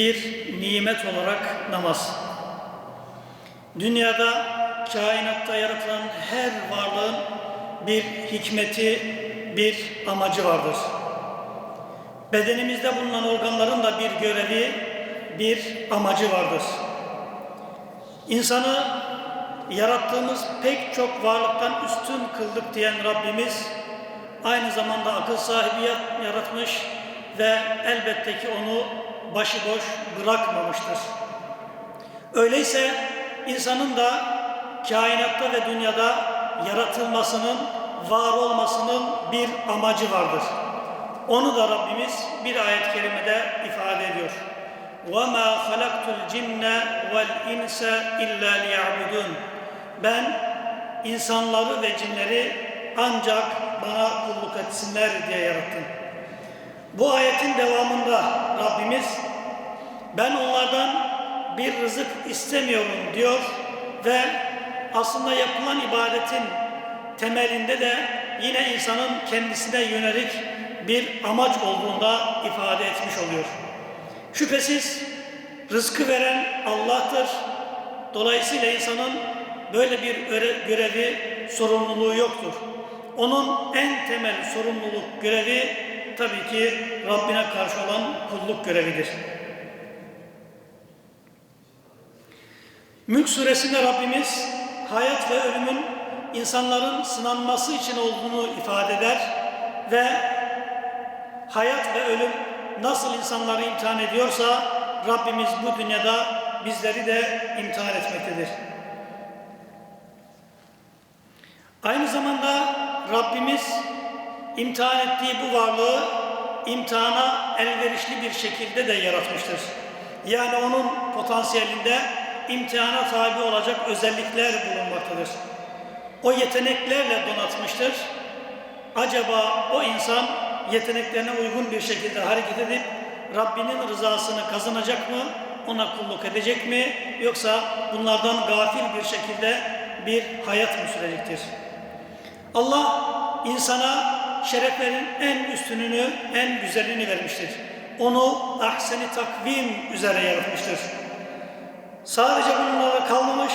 Bir nimet olarak namaz. Dünyada, kainatta yaratılan her varlığın bir hikmeti, bir amacı vardır. Bedenimizde bulunan organların da bir görevi, bir amacı vardır. İnsanı yarattığımız pek çok varlıktan üstün kıldık diyen Rabbimiz aynı zamanda akıl sahibi ya- yaratmış ve elbette ki onu başıboş bırakmamıştır. Öyleyse insanın da kainatta ve dünyada yaratılmasının, var olmasının bir amacı vardır. Onu da Rabbimiz bir ayet-i kerimede ifade ediyor. وَمَا خَلَقْتُ الْجِنَّ وَالْاِنْسَ اِلَّا لِيَعْبُدُونَ Ben insanları ve cinleri ancak bana kulluk etsinler diye yarattım. Bu ayetin devamında Rabbimiz ben onlardan bir rızık istemiyorum diyor ve aslında yapılan ibadetin temelinde de yine insanın kendisine yönelik bir amaç olduğunda ifade etmiş oluyor. Şüphesiz rızkı veren Allah'tır. Dolayısıyla insanın böyle bir öre- görevi, sorumluluğu yoktur. Onun en temel sorumluluk görevi tabii ki Rabbine karşı olan kulluk görevidir. Mülk suresinde Rabbimiz hayat ve ölümün insanların sınanması için olduğunu ifade eder ve hayat ve ölüm nasıl insanları imtihan ediyorsa Rabbimiz bu dünyada bizleri de imtihan etmektedir. Aynı zamanda Rabbimiz imtihan ettiği bu varlığı imtihana elverişli bir şekilde de yaratmıştır. Yani onun potansiyelinde imtihana tabi olacak özellikler bulunmaktadır. O yeteneklerle donatmıştır. Acaba o insan yeteneklerine uygun bir şekilde hareket edip Rabbinin rızasını kazanacak mı ona kulluk edecek mi yoksa bunlardan gafil bir şekilde bir hayat mı sürecektir? Allah insana şereflerin en üstününü, en güzelini vermiştir. Onu ahseni takvim üzere yaratmıştır. Sadece bununla kalmamış,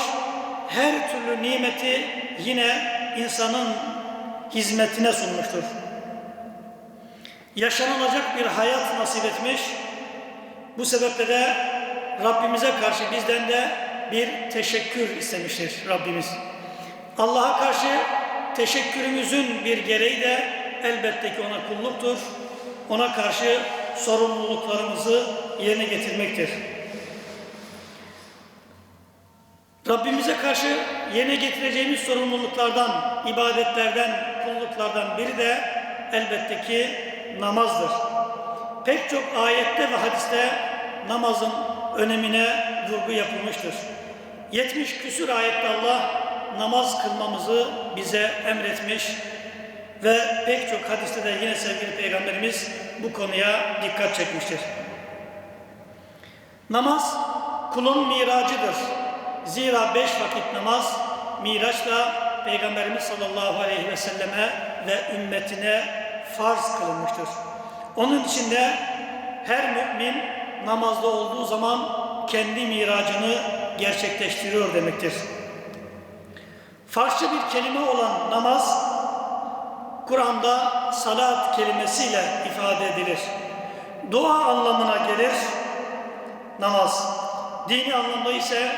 her türlü nimeti yine insanın hizmetine sunmuştur. Yaşanılacak bir hayat nasip etmiş. Bu sebeple de Rabbimize karşı bizden de bir teşekkür istemiştir Rabbimiz. Allah'a karşı teşekkürümüzün bir gereği de elbette ki ona kulluktur. Ona karşı sorumluluklarımızı yerine getirmektir. Rabbimize karşı yerine getireceğimiz sorumluluklardan, ibadetlerden, kulluklardan biri de elbette ki namazdır. Pek çok ayette ve hadiste namazın önemine vurgu yapılmıştır. 70 küsur ayette Allah namaz kılmamızı bize emretmiş ve pek çok hadiste de yine sevgili Peygamberimiz bu konuya dikkat çekmiştir. Namaz kulun miracıdır. Zira beş vakit namaz miraçla Peygamberimiz sallallahu aleyhi ve selleme ve ümmetine farz kılınmıştır. Onun içinde her mümin namazda olduğu zaman kendi miracını gerçekleştiriyor demektir. Farsça bir kelime olan namaz, Kur'an'da salat kelimesiyle ifade edilir. Dua anlamına gelir namaz. Dini anlamda ise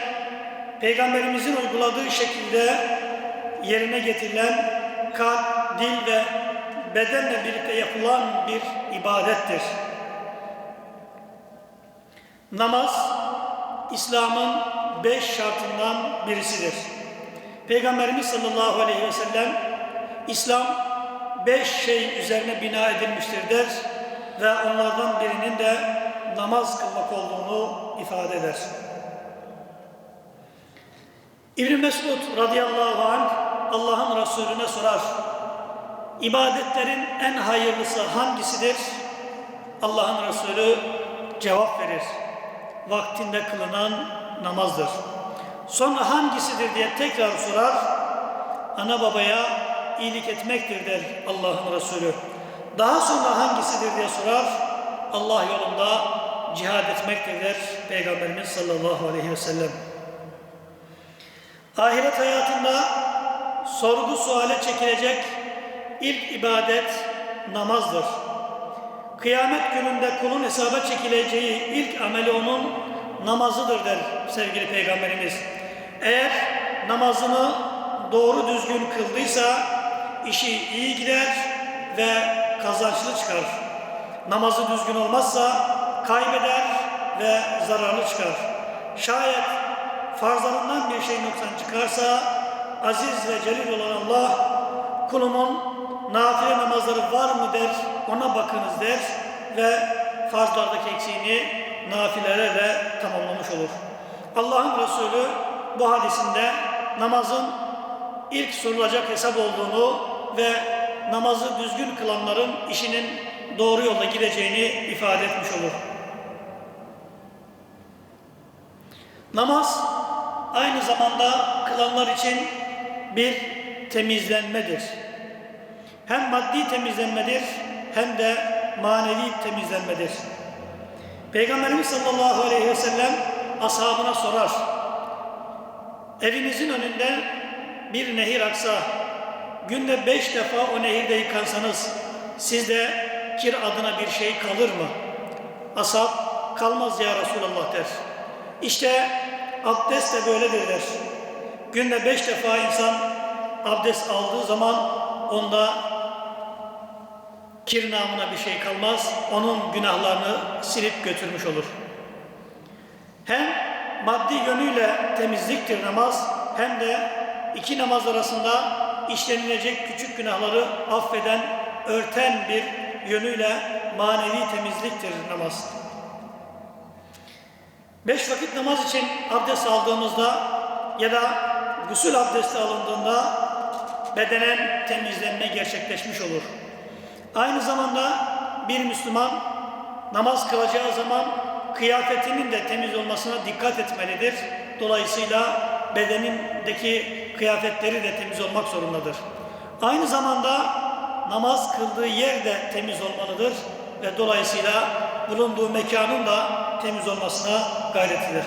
Peygamberimizin uyguladığı şekilde yerine getirilen kalp, dil ve bedenle birlikte yapılan bir ibadettir. Namaz, İslam'ın beş şartından birisidir. Peygamberimiz sallallahu aleyhi ve sellem, İslam beş şey üzerine bina edilmiştir der ve onlardan birinin de namaz kılmak olduğunu ifade eder. İbn Mesud radıyallahu anh Allah'ın Resulüne sorar. İbadetlerin en hayırlısı hangisidir? Allah'ın Resulü cevap verir. Vaktinde kılınan namazdır. Sonra hangisidir diye tekrar sorar. Ana babaya iyilik etmektir der Allah'ın Resulü. Daha sonra hangisidir diye sorar. Allah yolunda cihad etmektir der Peygamberimiz sallallahu aleyhi ve sellem. Ahiret hayatında sorgu suale çekilecek ilk ibadet namazdır. Kıyamet gününde kulun hesaba çekileceği ilk ameli onun namazıdır der sevgili Peygamberimiz. Eğer namazını doğru düzgün kıldıysa işi iyi gider ve kazançlı çıkar. Namazı düzgün olmazsa kaybeder ve zararlı çıkar. Şayet farzlarından bir şey noksan çıkarsa aziz ve celil olan Allah kulumun nafile namazları var mı der ona bakınız der ve farzlardaki eksiğini nafilelere de tamamlamış olur. Allah'ın Resulü bu hadisinde namazın ilk sorulacak hesap olduğunu ve namazı düzgün kılanların işinin doğru yolda gideceğini ifade etmiş olur. Namaz aynı zamanda kılanlar için bir temizlenmedir. Hem maddi temizlenmedir hem de manevi temizlenmedir. Peygamberimiz sallallahu aleyhi ve sellem ashabına sorar. Evinizin önünde bir nehir aksa, günde beş defa o nehirde yıkansanız sizde kir adına bir şey kalır mı? Ashab kalmaz ya Resulallah der. İşte abdest de böyledir der. Günde beş defa insan abdest aldığı zaman onda kir namına bir şey kalmaz. Onun günahlarını silip götürmüş olur. Hem maddi yönüyle temizliktir namaz hem de iki namaz arasında işlenilecek küçük günahları affeden, örten bir yönüyle manevi temizliktir namaz. Beş vakit namaz için abdest aldığımızda ya da gusül abdesti alındığında bedenen temizlenme gerçekleşmiş olur. Aynı zamanda bir Müslüman namaz kılacağı zaman kıyafetinin de temiz olmasına dikkat etmelidir. Dolayısıyla bedenindeki kıyafetleri de temiz olmak zorundadır. Aynı zamanda namaz kıldığı yer de temiz olmalıdır ve dolayısıyla bulunduğu mekanın da temiz olmasına gayret eder.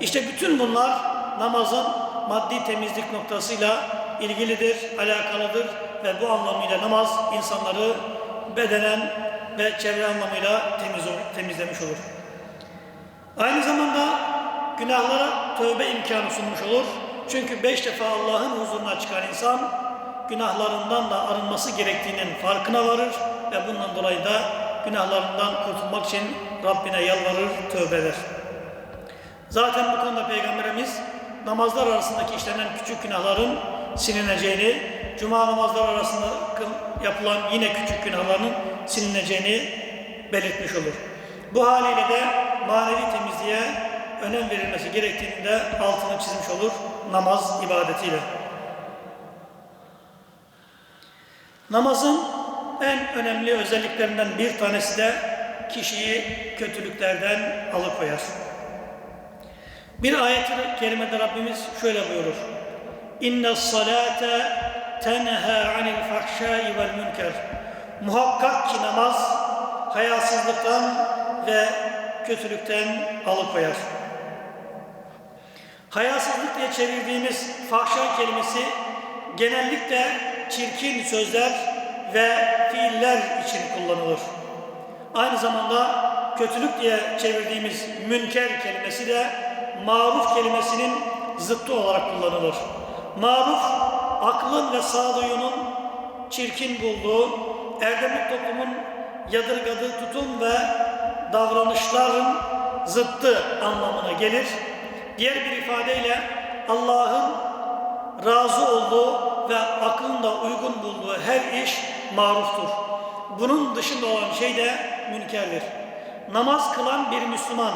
İşte bütün bunlar namazın maddi temizlik noktasıyla ilgilidir, alakalıdır ve bu anlamıyla namaz insanları bedenen ve çevre anlamıyla temiz, temizlemiş olur. Aynı zamanda günahlara tövbe imkanı sunmuş olur. Çünkü beş defa Allah'ın huzuruna çıkan insan günahlarından da arınması gerektiğinin farkına varır ve bundan dolayı da günahlarından kurtulmak için Rabbine yalvarır, tövbe eder. Zaten bu konuda Peygamberimiz namazlar arasındaki işlenen küçük günahların silineceğini, cuma namazlar arasında yapılan yine küçük günahların silineceğini belirtmiş olur. Bu haliyle de manevi temizliğe önem verilmesi gerektiğini de altını çizmiş olur namaz ibadetiyle. Namazın en önemli özelliklerinden bir tanesi de kişiyi kötülüklerden alıkoyar. Bir ayet-i kerimede Rabbimiz şöyle buyurur. Salate tenha anil fahşai vel münker. Muhakkak ki namaz hayasızlıktan ve kötülükten alıkoyar. Hayasızlık diye çevirdiğimiz fahşa kelimesi genellikle çirkin sözler ve fiiller için kullanılır. Aynı zamanda kötülük diye çevirdiğimiz münker kelimesi de maruf kelimesinin zıttı olarak kullanılır. Maruf, aklın ve sağduyunun çirkin bulduğu, erdemli toplumun yadırgadığı tutum ve davranışların zıttı anlamına gelir. Diğer bir ifadeyle Allah'ın razı olduğu ve aklın da uygun bulduğu her iş maruftur. Bunun dışında olan şey de münkerdir. Namaz kılan bir Müslüman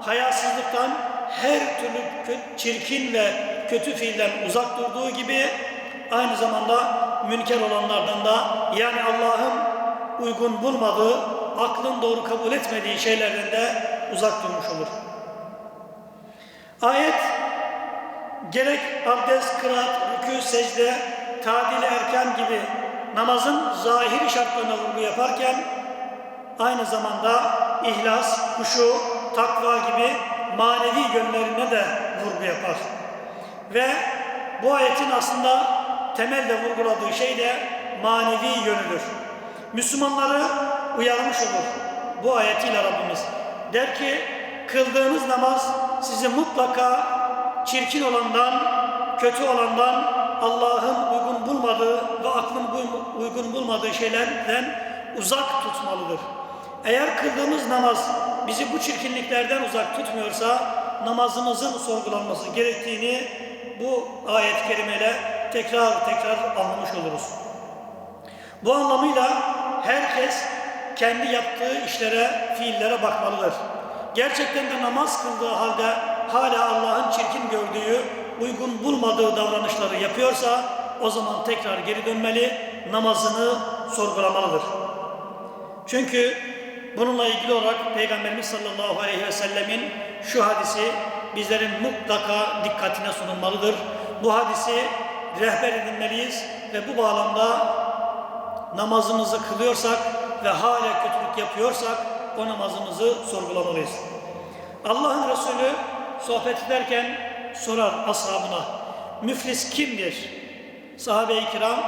hayasızlıktan her türlü çirkin ve kötü fiilden uzak durduğu gibi aynı zamanda münker olanlardan da yani Allah'ın uygun bulmadığı, aklın doğru kabul etmediği şeylerden de uzak durmuş olur. Ayet gerek abdest, kıraat, rükû, secde, tadil erken gibi namazın zahiri şartlarına vurgu yaparken aynı zamanda ihlas, kuşu, takva gibi manevi yönlerine de vurgu yapar. Ve bu ayetin aslında temelde vurguladığı şey de manevi yönüdür. Müslümanları uyarmış olur bu ayetiyle Rabbimiz. Der ki kıldığınız namaz sizi mutlaka çirkin olandan, kötü olandan, Allah'ın uygun bulmadığı ve aklın uygun bulmadığı şeylerden uzak tutmalıdır. Eğer kıldığımız namaz bizi bu çirkinliklerden uzak tutmuyorsa namazımızın sorgulanması gerektiğini bu ayet-i kerimeyle tekrar tekrar anlamış oluruz. Bu anlamıyla herkes kendi yaptığı işlere, fiillere bakmalıdır. Gerçekten de namaz kıldığı halde hala Allah'ın çirkin gördüğü, uygun bulmadığı davranışları yapıyorsa o zaman tekrar geri dönmeli, namazını sorgulamalıdır. Çünkü bununla ilgili olarak Peygamberimiz sallallahu aleyhi ve sellemin şu hadisi bizlerin mutlaka dikkatine sunulmalıdır. Bu hadisi rehber edinmeliyiz ve bu bağlamda namazımızı kılıyorsak ve hala kötülük yapıyorsak o namazımızı sorgulamalıyız. Allah'ın Resulü sohbet ederken sorar ashabına, müflis kimdir? Sahabe-i kiram,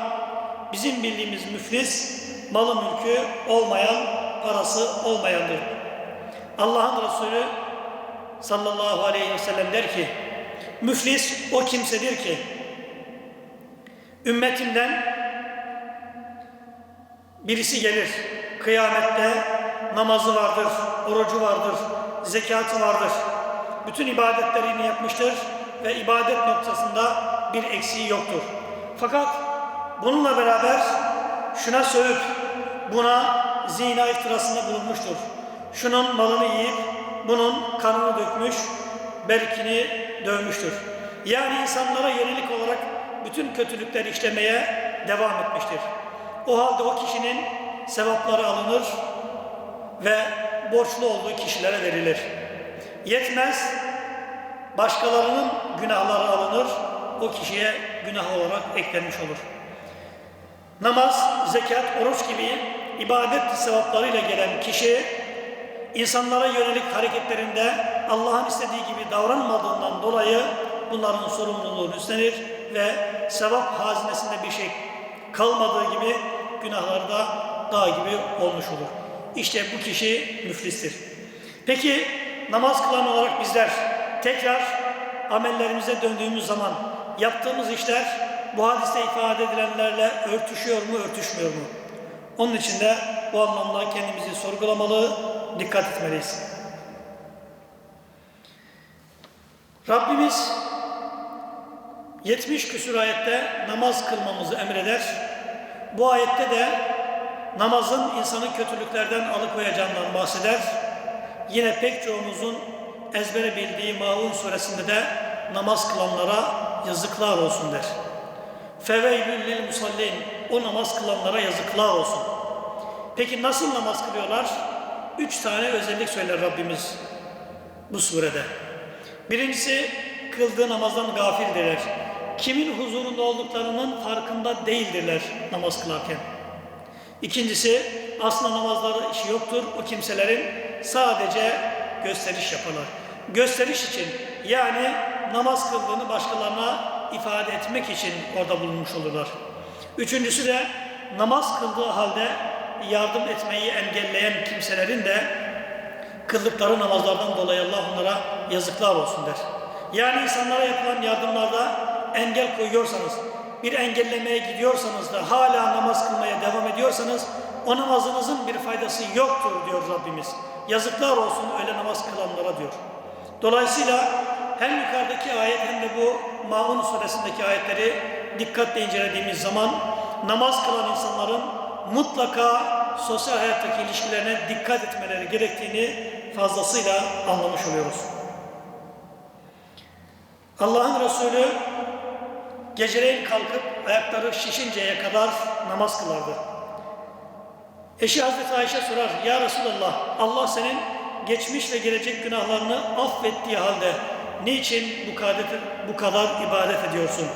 bizim bildiğimiz müflis, malı mülkü olmayan, parası olmayandır. Allah'ın Resulü sallallahu aleyhi ve sellem der ki, müflis o kimsedir ki, ümmetimden birisi gelir, kıyamette namazı vardır, orucu vardır, zekatı vardır. Bütün ibadetlerini yapmıştır ve ibadet noktasında bir eksiği yoktur. Fakat bununla beraber şuna sövüp buna zina iftirasında bulunmuştur. Şunun malını yiyip bunun kanını dökmüş, berkini dövmüştür. Yani insanlara yönelik olarak bütün kötülükler işlemeye devam etmiştir. O halde o kişinin sevapları alınır ve borçlu olduğu kişilere verilir. Yetmez, başkalarının günahları alınır, o kişiye günah olarak eklenmiş olur. Namaz, zekat, oruç gibi ibadet sevaplarıyla gelen kişi insanlara yönelik hareketlerinde Allah'ın istediği gibi davranmadığından dolayı bunların sorumluluğunu üstlenir ve sevap hazinesinde bir şey kalmadığı gibi günahlarda dağ gibi olmuş olur. İşte bu kişi müflistir. Peki namaz kılan olarak bizler tekrar amellerimize döndüğümüz zaman yaptığımız işler bu hadiste ifade edilenlerle örtüşüyor mu, örtüşmüyor mu? Onun için de bu anlamda kendimizi sorgulamalı, dikkat etmeliyiz. Rabbimiz 70 küsur ayette namaz kılmamızı emreder. Bu ayette de namazın insanı kötülüklerden alıkoyacağından bahseder. Yine pek çoğumuzun ezbere bildiği Maun suresinde de namaz kılanlara yazıklar olsun der. Feveylül lil musallin o namaz kılanlara yazıklar olsun. Peki nasıl namaz kılıyorlar? Üç tane özellik söyler Rabbimiz bu surede. Birincisi kıldığı namazdan gafildirler. Kimin huzurunda olduklarının farkında değildirler namaz kılarken. İkincisi aslında namazlarda işi yoktur. O kimselerin sadece gösteriş yaparlar. Gösteriş için yani namaz kıldığını başkalarına ifade etmek için orada bulunmuş olurlar. Üçüncüsü de namaz kıldığı halde yardım etmeyi engelleyen kimselerin de kıldıkları namazlardan dolayı Allah onlara yazıklar olsun der. Yani insanlara yapılan yardımlarda engel koyuyorsanız, bir engellemeye gidiyorsanız da hala namaz kılmaya devam ediyorsanız o namazınızın bir faydası yoktur diyor Rabbimiz. Yazıklar olsun öyle namaz kılanlara diyor. Dolayısıyla hem yukarıdaki ayet hem de bu Maun suresindeki ayetleri dikkatle incelediğimiz zaman namaz kılan insanların mutlaka sosyal hayattaki ilişkilerine dikkat etmeleri gerektiğini fazlasıyla anlamış oluyoruz. Allah'ın Resulü geceleyin kalkıp ayakları şişinceye kadar namaz kılardı. Eşi Hazreti Ayşe sorar, Ya Resulallah, Allah senin geçmiş ve gelecek günahlarını affettiği halde niçin bu kadar, bu kadar ibadet ediyorsun?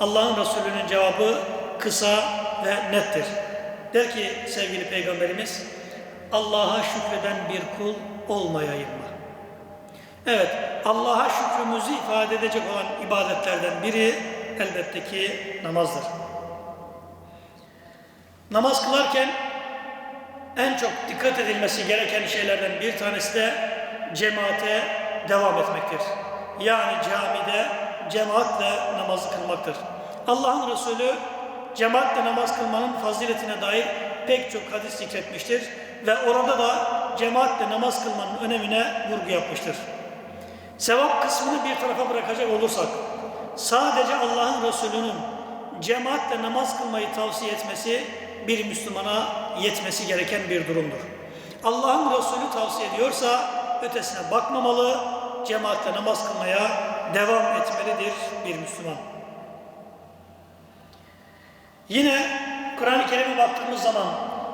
Allah'ın Resulü'nün cevabı kısa ve nettir. Der ki sevgili Peygamberimiz, Allah'a şükreden bir kul olmayayım mı? Evet, Allah'a şükrümüzü ifade edecek olan ibadetlerden biri elbette ki namazdır. Namaz kılarken en çok dikkat edilmesi gereken şeylerden bir tanesi de cemaate devam etmektir. Yani camide cemaatle namazı kılmaktır. Allah'ın Resulü cemaatle namaz kılmanın faziletine dair pek çok hadis zikretmiştir ve orada da cemaatle namaz kılmanın önemine vurgu yapmıştır. Sevap kısmını bir tarafa bırakacak olursak, sadece Allah'ın Resulü'nün cemaatle namaz kılmayı tavsiye etmesi bir Müslümana yetmesi gereken bir durumdur. Allah'ın Resulü tavsiye ediyorsa ötesine bakmamalı, cemaatle namaz kılmaya devam etmelidir bir Müslüman. Yine Kur'an-ı Kerim'e baktığımız zaman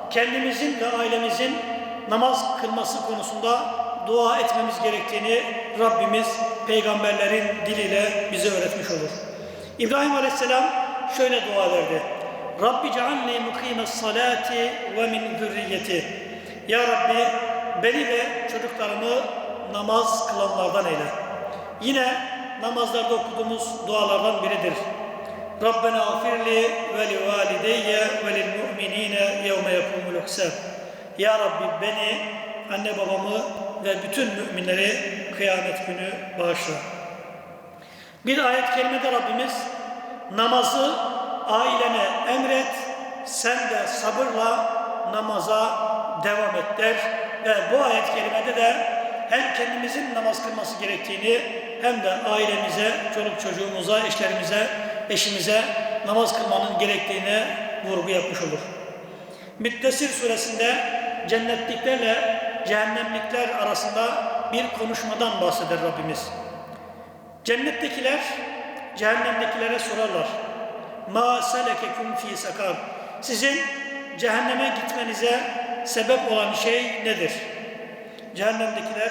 kendimizin ve ailemizin namaz kılması konusunda dua etmemiz gerektiğini Rabbimiz peygamberlerin diliyle bize öğretmiş olur. İbrahim Aleyhisselam şöyle dua ederdi. Rabbi cealni mukimes salati ve min zürriyeti. Ya Rabbi beni ve çocuklarımı namaz kılanlardan eyle. Yine namazlarda okuduğumuz dualardan biridir. Rabbena afirli ve li valideyye ve lil mu'minine yevme yekumul. Ya Rabbi beni, anne babamı ve bütün müminleri kıyamet günü bağışla. Bir ayet kerimede Rabbimiz namazı ailene emret, sen de sabırla namaza devam et der. Ve bu ayet kerimede de hem kendimizin namaz kılması gerektiğini hem de ailemize, çoluk çocuğumuza, eşlerimize, eşimize namaz kılmanın gerektiğine vurgu yapmış olur. Müddessir suresinde cennetliklerle cehennemlikler arasında bir konuşmadan bahseder Rabbimiz. Cennettekiler cehennemdekilere sorarlar. Ma selekekum fi sakar. Sizin cehenneme gitmenize sebep olan şey nedir? cehennemdekiler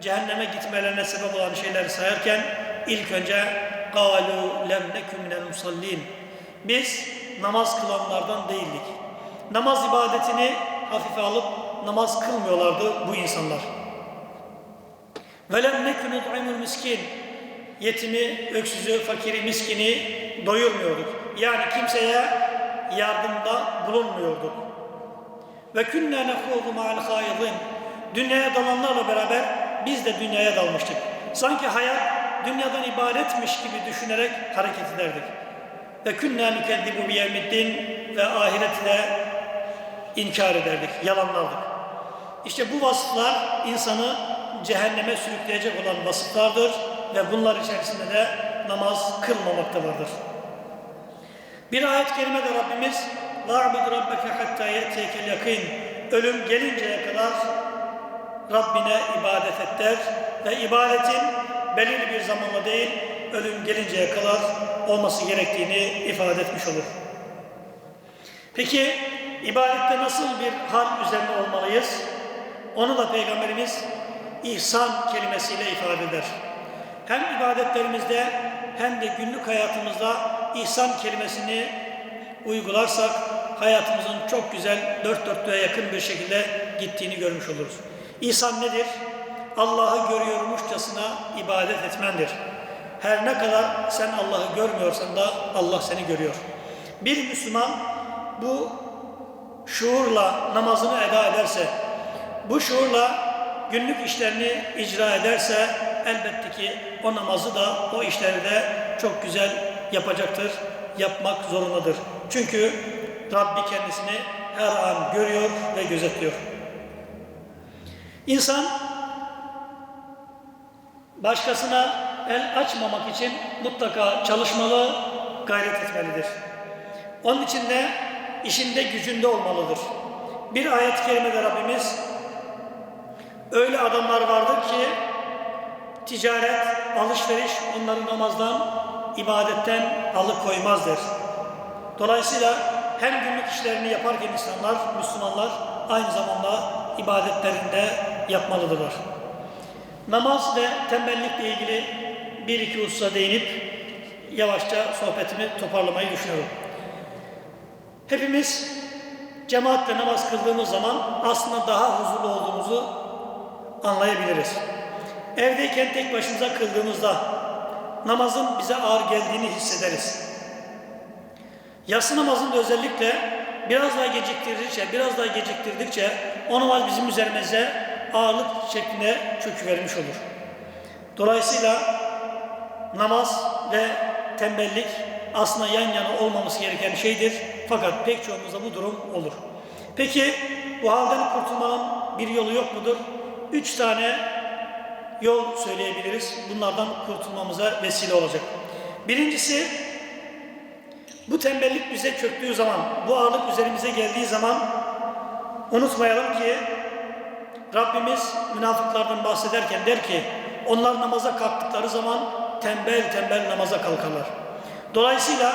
cehenneme gitmelerine sebep olan şeyleri sayarken ilk önce قَالُوا لَمْ نَكُمْ مِنَ الْمُصَلِّينَ Biz namaz kılanlardan değildik. Namaz ibadetini hafife alıp namaz kılmıyorlardı bu insanlar. Velem nekunu du'imul miskin. Yetimi, öksüzü, fakiri, miskini doyurmuyorduk. Yani kimseye yardımda bulunmuyorduk. Ve künne nekudu ma'al. Dünyaya dalanlarla beraber biz de dünyaya dalmıştık. Sanki hayat dünyadan ibaretmiş gibi düşünerek hareket ederdik. Ve künne nükeddibu biyemiddin ve ahirete inkar ederdik, yalanlardık. İşte bu vasıflar insanı cehenneme sürükleyecek olan vasıflardır ve bunlar içerisinde de namaz kılmamakta vardır. Bir ayet-i kerimede Rabbimiz وَاعْبُدْ رَبَّكَ حَتَّى يَأْتِيكَ الْيَقِينَ Ölüm gelinceye kadar Rabbine ibadet et der ve ibadetin belirli bir zamanla değil, ölüm gelinceye kadar olması gerektiğini ifade etmiş olur. Peki ibadette nasıl bir hal üzerinde olmalıyız? Onu da Peygamberimiz ihsan kelimesiyle ifade eder. Hem ibadetlerimizde hem de günlük hayatımızda ihsan kelimesini uygularsak hayatımızın çok güzel dört dörtlüğe yakın bir şekilde gittiğini görmüş oluruz. İhsan nedir? Allah'ı görüyormuşçasına ibadet etmendir. Her ne kadar sen Allah'ı görmüyorsan da Allah seni görüyor. Bir Müslüman bu şuurla namazını eda ederse, bu şuurla günlük işlerini icra ederse elbette ki o namazı da o işleri de çok güzel yapacaktır, yapmak zorundadır. Çünkü Rabbi kendisini her an görüyor ve gözetliyor. İnsan başkasına el açmamak için mutlaka çalışmalı, gayret etmelidir. Onun için de işinde gücünde olmalıdır. Bir ayet-i kerimede Rabbimiz öyle adamlar vardır ki ticaret, alışveriş onları namazdan, ibadetten alıkoymaz der. Dolayısıyla hem günlük işlerini yaparken insanlar, Müslümanlar aynı zamanda ibadetlerinde yapmalıdırlar. Namaz ve tembellikle ilgili bir iki hususa değinip yavaşça sohbetimi toparlamayı düşünüyorum. Hepimiz cemaatle namaz kıldığımız zaman aslında daha huzurlu olduğumuzu anlayabiliriz. Evdeyken tek başımıza kıldığımızda namazın bize ağır geldiğini hissederiz. Yatsı namazında özellikle biraz daha geciktirdikçe, biraz daha geciktirdikçe o namaz bizim üzerimize ağırlık şeklinde çöküvermiş olur. Dolayısıyla namaz ve tembellik aslında yan yana olmaması gereken şeydir. Fakat pek çoğumuzda bu durum olur. Peki bu halden kurtulmanın bir yolu yok mudur? Üç tane yol söyleyebiliriz. Bunlardan kurtulmamıza vesile olacak. Birincisi bu tembellik bize çöktüğü zaman, bu ağırlık üzerimize geldiği zaman unutmayalım ki Rabbimiz münafıklardan bahsederken der ki onlar namaza kalktıkları zaman tembel tembel namaza kalkarlar. Dolayısıyla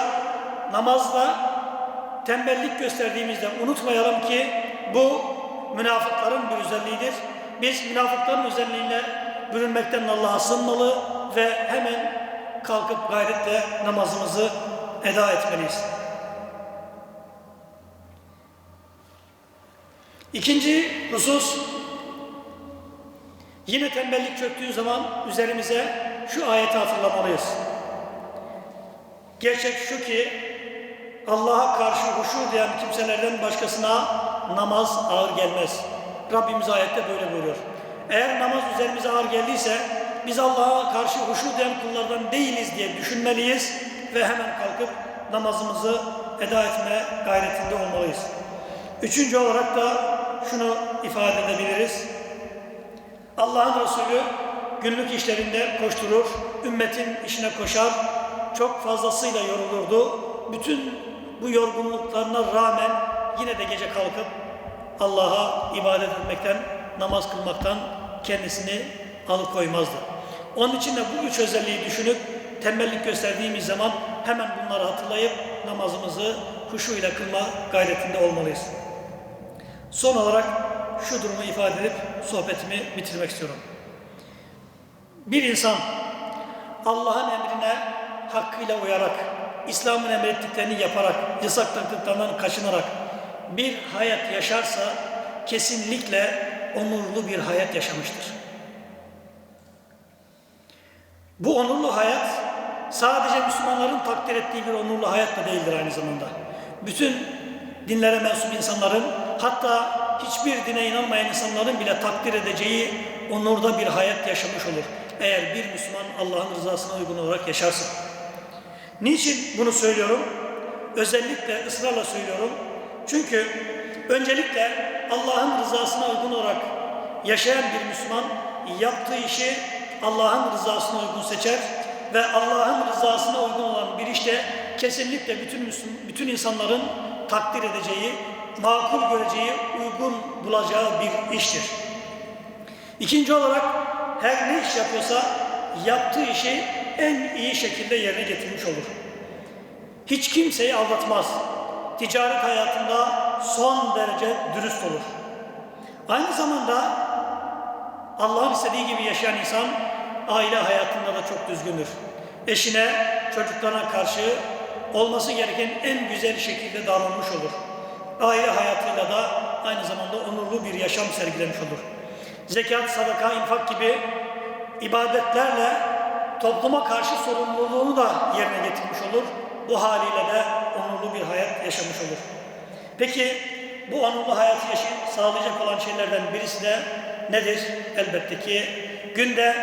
namazda tembellik gösterdiğimizde unutmayalım ki bu münafıkların bir özelliğidir. Biz münafıkların özelliğine bürünmekten Allah'a sığınmalı ve hemen kalkıp gayretle namazımızı eda etmeliyiz. İkinci husus, yine tembellik çöktüğü zaman üzerimize şu ayeti hatırlamalıyız. Gerçek şu ki Allah'a karşı huşu diyen kimselerden başkasına namaz ağır gelmez. Rabbimiz ayette böyle buyuruyor. Eğer namaz üzerimize ağır geldiyse biz Allah'a karşı huşu diyen kullardan değiliz diye düşünmeliyiz ve hemen kalkıp namazımızı eda etme gayretinde olmalıyız. Üçüncü olarak da şunu ifade edebiliriz. Allah'ın Resulü günlük işlerinde koşturur, ümmetin işine koşar, çok fazlasıyla yorulurdu. Bütün bu yorgunluklarına rağmen yine de gece kalkıp Allah'a ibadet etmekten, namaz kılmaktan kendisini alıkoymazdı. Onun için de bu üç özelliği düşünüp tembellik gösterdiğimiz zaman hemen bunları hatırlayıp namazımızı huşu ile kılma gayretinde olmalıyız. Son olarak şu durumu ifade edip sohbetimi bitirmek istiyorum. Bir insan Allah'ın emrine hakkıyla uyarak, İslam'ın emrettiklerini yaparak, yasakladıklarından kaçınarak bir hayat yaşarsa kesinlikle onurlu bir hayat yaşamıştır. Bu onurlu hayat sadece Müslümanların takdir ettiği bir onurlu hayat da değildir aynı zamanda. Bütün dinlere mensup insanların hatta hiçbir dine inanmayan insanların bile takdir edeceği onurda bir hayat yaşamış olur. Eğer bir Müslüman Allah'ın rızasına uygun olarak yaşarsa. Niçin bunu söylüyorum? Özellikle ısrarla söylüyorum. Çünkü öncelikle Allah'ın rızasına uygun olarak yaşayan bir Müslüman yaptığı işi Allah'ın rızasına uygun seçer ve Allah'ın rızasına uygun olan bir işte kesinlikle bütün Müslüm, bütün insanların takdir edeceği, makul göreceği, uygun bulacağı bir iştir. İkinci olarak her ne iş yapıyorsa yaptığı işi en iyi şekilde yerine getirmiş olur. Hiç kimseyi aldatmaz. Ticaret hayatında son derece dürüst olur. Aynı zamanda Allah'ın istediği gibi yaşayan insan aile hayatında da çok düzgündür. Eşine, çocuklarına karşı olması gereken en güzel şekilde davranmış olur. Aile hayatıyla da aynı zamanda onurlu bir yaşam sergilemiş olur. Zekat, sadaka, infak gibi ibadetlerle topluma karşı sorumluluğunu da yerine getirmiş olur. Bu haliyle de onurlu bir hayat yaşamış olur. Peki bu onurlu hayatı yaşı sağlayacak olan şeylerden birisi de nedir? Elbette ki günde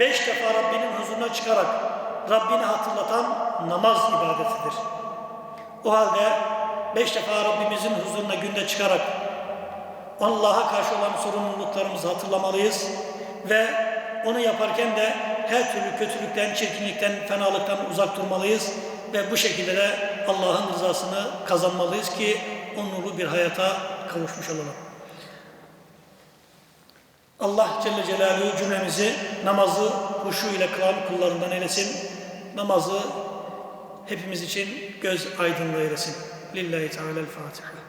beş defa Rabbinin huzuruna çıkarak Rabbini hatırlatan namaz ibadetidir. O halde beş defa Rabbimizin huzuruna günde çıkarak Allah'a karşı olan sorumluluklarımızı hatırlamalıyız ve onu yaparken de her türlü kötülükten, çirkinlikten, fenalıktan uzak durmalıyız ve bu şekilde de Allah'ın rızasını kazanmalıyız ki onurlu bir hayata kavuşmuş olalım. Allah Celle Celaluhu cümlemizi namazı huşu ile kılan kullarından eylesin. Namazı hepimiz için göz aydınlığı eylesin. Lillahi Teala'l-Fatiha.